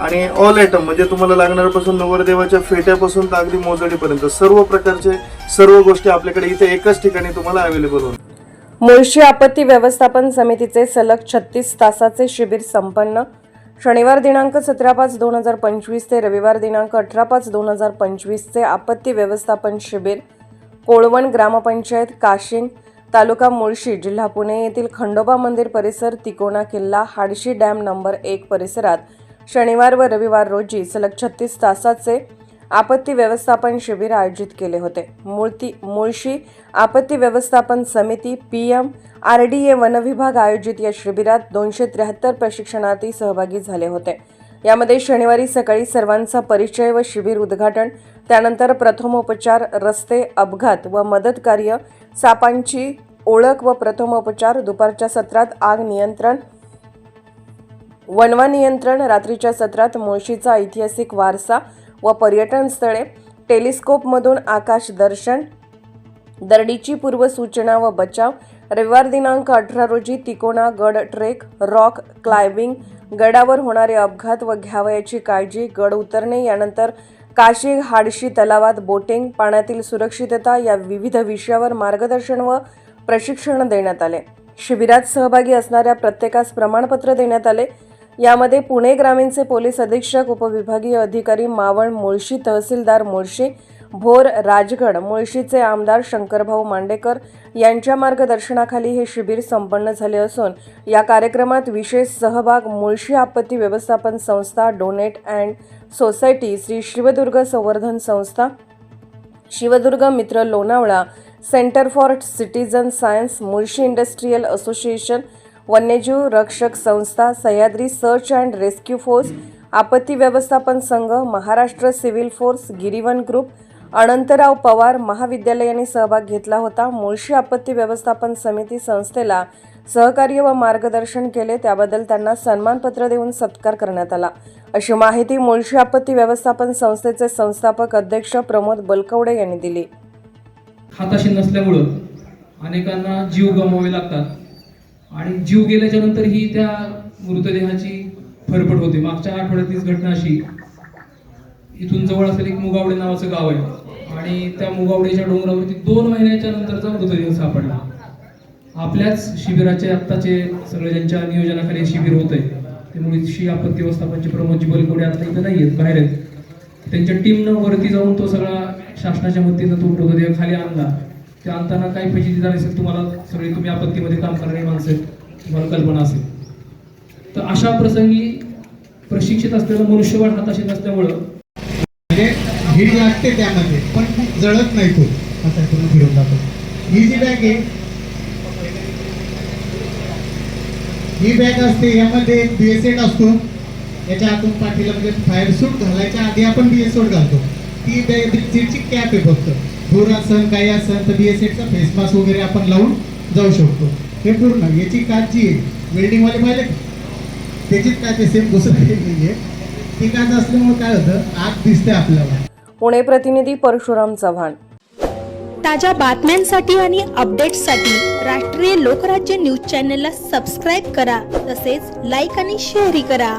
आणि all item म्हणजे तुम्हाला लागणाऱ्यापासून नवरदेवाच्या फेट्यापासून तर अगदी मोजडीपर्यंत सर्व प्रकारचे सर्व गोष्टी आपल्याकडे इथे एकच ठिकाणी तुम्हाला अवेलेबल होणार. मुळशी आपत्ती व्यवस्थापन समितीचे सलग छत्तीस तासाचे शिबिर संपन्न. शनिवार दिनांक सतरा पाच दोन हजार पंचवीस ते रविवार दिनांक अठरा पाच दोन हजार पंचवीसचे आपत्ती व्यवस्थापन शिबिर. कोळवण ग्रामपंचायत काशिंग तालुका मुळशी जिल्हा पुणे येथील खंडोबा मंदिर परिसर तिकोणा किल्ला हाडशी डॅम नंबर एक परिसरात शनिवार व रविवार रोजी सलग छत्तीस तासाचे आपत्ती व्यवस्थापन शिबिर आयोजित केले होते. मूळती मुळशी आपत्ती व्यवस्थापन समिती P M R D A वनविभाग आयोजित या शिबिरात दोनशे त्र्याहत्तर प्रशिक्षणार्थी सहभागी झाले होते. यामध्ये शनिवारी सकाळी सर्वांचा परिचय व शिबिर उद्घाटन त्यानंतर प्रथमोपचार रस्ते अपघात व मदत कार्य सापांची ओळख व प्रथमोपचार दुपारच्या सत्रात आग नियंत्रण वनवा नियंत्रण रात्रीच्या सत्रात मुळशीचा ऐतिहासिक वारसा व पर्यटन स्थळे टेलिस्कोपमधून आकाश दर्शन दरडीची पूर्वसूचना व बचाव रविवार दिनांक अठरा रोजी तिकोणा गड ट्रेक रॉक क्लाइम्बिंग गडावर होणारे अपघात व घ्यावयाची काळजी गड उतरणे यानंतर काशी हाडशी तलावात बोटिंग पाण्यातील सुरक्षितता या विविध विषयावर मार्गदर्शन व प्रशिक्षण देण्यात आले. शिबिरात सहभागी असणाऱ्या प्रत्येकास प्रमाणपत्र देण्यात आले. यामध्ये पुणे ग्रामीणचे पोलीस अधीक्षक उपविभागीय अधिकारी मावळ मुळशी तहसीलदार मुळशी भोर राजगड मुळशीचे आमदार शंकरभाऊ मांडेकर यांच्या मार्गदर्शनाखाली हे शिबिर संपन्न झाले असून या कार्यक्रमात विशेष सहभाग मुळशी आपत्ती व्यवस्थापन संस्था donate and society Shri Shivdurg संवर्धन संस्था Shivdurg Mitra Lonavala centre for citizen science Mulshi industrial association वन्यजीव रक्षक संस्था Sahyadri search and rescue force आपत्ती व्यवस्थापन संघ Maharashtra civil force Girivan group Anantrao Pawar महाविद्यालयाने सहभाग घेतला होता. मुळशी आपत्ती व्यवस्थापन समिती संस्थेला सहकार्य व मार्गदर्शन केले. त्याबद्दल त्यांना सन्मानपत्र देऊन सत्कार करण्यात आला. अशी माहिती मुळशी आपत्ती व्यवस्थापन संस्थेचे संस्थापक अध्यक्ष प्रमोद बलकवडे यांनी दिली. हाताशी नसल्यामुळं अनेकांना जीव गमवावे लागतात. आणि जीव गेल्याच्यानंतर ही त्या मृतदेहाची फरफट होते. मागच्या आठवड्यातलीच घटना अशी इथून जवळ असेल एक मुगावडे नावाचं गाव आहे. आणि त्या मुगावडेच्या डोंगरावरती दोन महिन्याच्या नंतरचा मृतदेह सापडला. आपल्याच शिबिराचे आत्ताचे सगळे ज्यांच्या नियोजनाखाली शिबिर होत आहे ते मुळशी आपत्ती व्यवस्थापनचे प्रमोदजी बलकोडे आता इथं नाही आहेत बाहेर आहेत. त्यांच्या टीमनं वरती जाऊन तो सगळा शासनाच्या मदतीनं तो मृतदेह खाली आणला. ते आणताना काही फॅसिलिटी झाली असेल तुम्हाला सगळे तुम्ही आपत्तीमध्ये काम करणारी माणसं तुम्हाला कल्पना असेल. तर अशा प्रसंगी प्रशिक्षित असलेलं मनुष्यबळ हाताशी नसल्यामुळं म्हणजे लागते त्यामध्ये पण जळत नाही तो असा पूर्ण फिरून जातो ही जी बॅग आहे. ही बॅग असते यामध्ये बीएसएड असतो. याच्या आतून पाठीला म्हणजे फायर सूट घालायच्या आधी आपण बीएसएड घालतो. ती ची कॅप आहे फक्त. धूर असन काही असन तर बीएसएटचा फेस मास्क वगैरे आपण लावून जाऊ शकतो. हे पूर्ण याची काच जी आहे वेल्डिंगवाले पाहिले? त्याचीच काच आहे सेम दुसरं काही नाही आहे ती काच असल्यामुळे काय होतं आत दिसते आपल्याला. पुणे प्रतिनिधी परशुराम चव्हाण. ताज्या बातम्यांसाठी आणि अपडेट्ससाठी राष्ट्रीय लोकराज्य न्यूज चॅनलला सबस्क्राईब करा तसेच लाईक आणि शेअरही करा.